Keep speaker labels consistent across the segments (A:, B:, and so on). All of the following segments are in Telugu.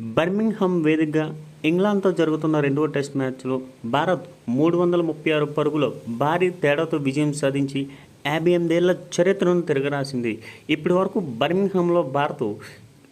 A: బర్మింగ్హామ్ వేదికగా ఇంగ్లాండ్తో జరుగుతున్న రెండవ టెస్ట్ మ్యాచ్లో భారత్ మూడు వందల ముప్పై ఆరు పరుగులో భారీ తేడాతో విజయం సాధించి యాభై ఎనిమిదేళ్ళ చరిత్రను తిరగరాసింది. ఇప్పటి వరకు బర్మింగ్హామ్లో భారత్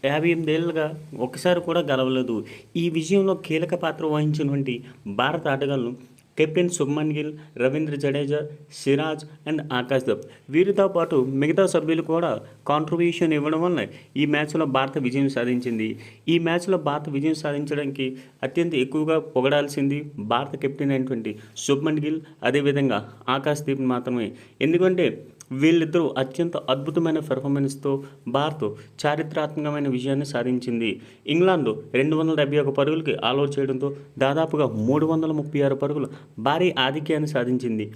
A: యాభై ఎనిమిదేళ్ళుగా ఒకసారి కూడా గెలవలేదు. ఈ విజయంలో కీలక పాత్ర వహించినటువంటి భారత ఆటగాళ్ళు కెప్టెన్ శుభ్మన్ గిల్ రవీంద్ర జడేజా సిరాజ్ అండ్ ఆకాశ్ దప్ వీరితో పాటు మిగతా సభ్యులు కూడా కాంట్రిబ్యూషన్ ఇవ్వడం వల్ల ఈ మ్యాచ్లో భారత విజయం సాధించింది. ఈ మ్యాచ్లో భారత విజయం సాధించడానికి అత్యంత ఎక్కువగా పొగడాల్సింది భారత కెప్టెన్ అయినటువంటి శుభ్మన్ గిల్ అదేవిధంగా ఆకాశ్ దీప్ మాత్రమే. ఎందుకంటే వీళ్ళిద్దరూ అత్యంత అద్భుతమైన పెర్ఫార్మెన్స్తో భారత్ చారిత్రాత్మకమైన విజయాన్ని సాధించింది. ఇంగ్లాండ్ రెండు వందల డెబ్బై ఒక పరుగులకి ఆల్అౌట్ చేయడంతో దాదాపుగా మూడు వందల ముప్పై ఆరు పరుగులు భారీ ఆధిక్యాన్ని సాధించింది.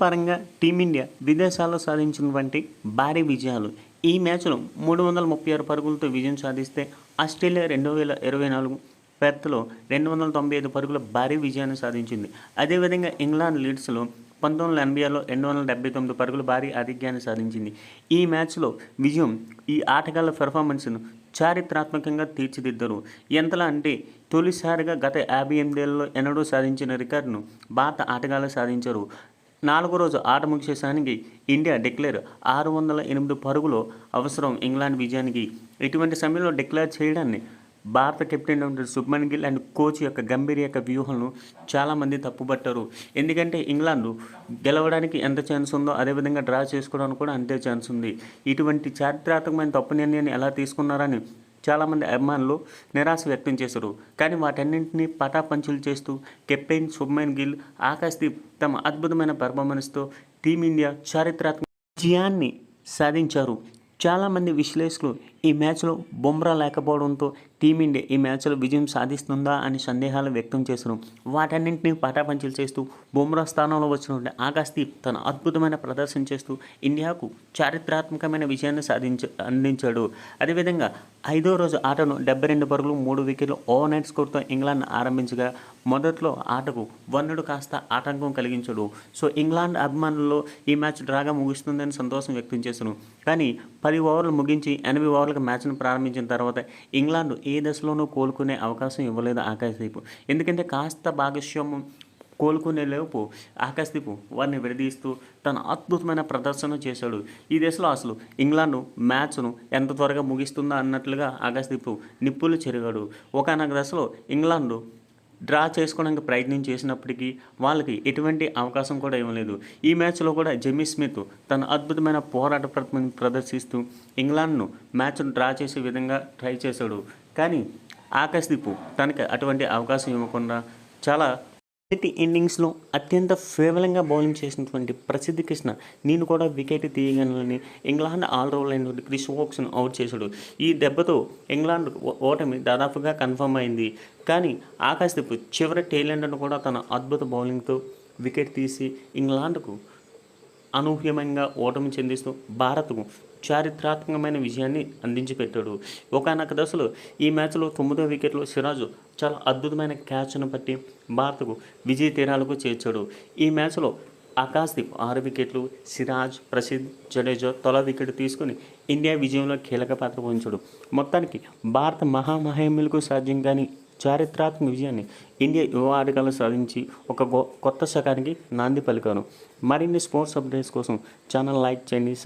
A: పరంగా టీమిండియా విదేశాల్లో సాధించినటువంటి భారీ విజయాలు. ఈ మ్యాచ్లో మూడు వందల ముప్పై ఆరు పరుగులతో విజయం సాధిస్తే ఆస్ట్రేలియా రెండు వేల ఇరవై నాలుగు పెర్త్లో రెండు వందల తొంభై ఐదు పరుగుల భారీ విజయాన్ని సాధించింది. అదేవిధంగా ఇంగ్లాండ్ లీడ్స్లో పంతొమ్మిది వందల ఎనభైలో రెండు వందల డెబ్బై తొమ్మిది పరుగులు భారీ ఆధిక్యాన్ని సాధించింది. ఈ మ్యాచ్లో విజయం ఈ ఆటగాళ్ళ పెర్ఫార్మెన్స్ను చారిత్రాత్మకంగా తీర్చిదిద్దరు. ఎంతలా అంటే తొలిసారిగా గత యాభై ఎనిమిదేళ్ళలో ఎన్నడూ సాధించిన రికార్డును భారత ఆటగాళ్ళు సాధించరు. నాలుగో రోజు ఆట ముగిసేసానికి ఇండియా డిక్లేర్ ఆరు వందల ఎనిమిది పరుగులు అవసరం ఇంగ్లాండ్ విజయానికి. ఇటువంటి సమయంలో డిక్లేర్ చేయడాన్ని భారత captain Shubman Gill and coach యొక్క గంభీర్ యొక్క వ్యూహంను చాలామంది తప్పుపట్టారు. ఎందుకంటే ఇంగ్లాండ్ గెలవడానికి ఎంత ఛాన్స్ ఉందో అదేవిధంగా డ్రా చేసుకోవడానికి కూడా అంతే ఛాన్స్ ఉంది. ఇటువంటి చారిత్రాత్మకమైన తప్పు నిర్ణయాన్ని ఎలా తీసుకున్నారని చాలామంది అభిమానులు నిరాశ వ్యక్తం చేశారు. కానీ వాటన్నింటినీ పటాపంచులు చేస్తూ కెప్టెన్ శుభ్మన్ గిల్ ఆకాశ్దీప్ తమ అద్భుతమైన పెర్ఫార్మెన్స్తో టీమిండియా చారిత్రాత్మక విజయాన్ని సాధించారు. చాలామంది విశ్లేషకులు ఈ మ్యాచ్లో బొమ్రా లేకపోవడంతో టీమిండియా ఈ మ్యాచ్లో విజయం సాధిస్తుందా అని సందేహాలు వ్యక్తం చేశారు. వాటన్నింటినీ పటాపంచలు చేస్తూ బొమ్రా స్థానంలో వచ్చినటువంటి ఆకాశ్దీప్ తన అద్భుతమైన ప్రదర్శన చేస్తూ ఇండియాకు చారిత్రాత్మకమైన విజయాన్ని సాధించ అందించాడు. అదేవిధంగా ఐదో రోజు ఆటను డెబ్బై రెండు పరుగులు మూడు వికెట్లు ఓవర్ నైట్ స్కోర్తో ఇంగ్లాండ్ ఆరంభించగా మొదట్లో ఆటకు వన్నుడు కాస్త ఆటంకం కలిగించాడు. సో ఇంగ్లాండ్ అభిమానుల్లో ఈ మ్యాచ్ డ్రాగా ముగుస్తుందని సంతోషం వ్యక్తం చేశాను. కానీ పది ఓవర్లు ముగించి ఎనభై ఓవర్లకు మ్యాచ్ను ప్రారంభించిన తర్వాత ఇంగ్లాండ్ ఏ దశలోనూ కోలుకునే అవకాశం ఇవ్వలేదు ఆకాశదీపు. ఎందుకంటే కాస్త భాగస్వామ్యం కోలుకునే లోపు ఆకాశదీపు వారిని విడదీస్తూ తన అద్భుతమైన ప్రదర్శన చేశాడు. ఈ దశలో అసలు ఇంగ్లాండ్ మ్యాచ్ను ఎంత త్వరగా ముగిస్తుందా అన్నట్లుగా ఆకాశదీపు నిప్పులు చెరిగాడు. ఒకనొక దశలో ఇంగ్లాండ్ డ్రా చేసుకోవడానికి ప్రయత్నం చేసినప్పటికీ వాళ్ళకి ఎటువంటి అవకాశం కూడా ఇవ్వలేదు. ఈ మ్యాచ్లో కూడా జెమీ స్మిత్ తన అద్భుతమైన పోరాట ప్రదర్శిస్తూ ఇంగ్లాండ్ను మ్యాచ్ను డ్రా చేసే విధంగా ట్రై చేశాడు. కానీ ఆకాశదీపు తనకి అటువంటి అవకాశం ఇవ్వకుండా చాలా మొదటి ఇన్నింగ్స్లో అత్యంత ఫేవలంగా బౌలింగ్ చేసినటువంటి ప్రసిద్ధ కృష్ణ నేను కూడా వికెట్ తీయగలనని ఇంగ్లాండ్ ఆల్రౌండర్ అయినటువంటి క్రిస్ వోక్స్ను అవుట్ చేశాడు. ఈ దెబ్బతో ఇంగ్లాండ్ ఓటమి దాదాపుగా కన్ఫర్మ్ అయింది. కానీ ఆకాశ్దీప్ చివరి టైలెండ్ను కూడా తన అద్భుత బౌలింగ్తో వికెట్ తీసి ఇంగ్లాండ్కు అనూహ్యమంగా ఓటమి చెందిస్తూ భారత్కు చారిత్రాత్మకమైన విజయాన్ని అందించి పెట్టాడు ఒకనొక దశలో ఈ మ్యాచ్లో తొమ్మిదో వికెట్లో సిరాజు చాలా అద్భుతమైన క్యాచ్ను పట్టి భారత్కు విజయ తీరాలకు చేర్చాడు. ఈ మ్యాచ్లో ఆకాశ్దీప్ ఆరు వికెట్లు సిరాజ్ ప్రసిద్ జడేజా తొల వికెట్ తీసుకుని ఇండియా విజయంలో కీలక పాత్ర వహించాడు. మొత్తానికి భారత మహామహేములకు సాధ్యం కానీ చారిత్రాత్మక విజయాన్ని ఇండియా యువ ఆటగాళ్ళు సాధించి ఒక గొ- కొత్త శకానికి నాంది పలికాను మరిన్ని స్పోర్ట్స్ అప్డేట్స్ కోసం ఛానల్ లైక్ చేయండి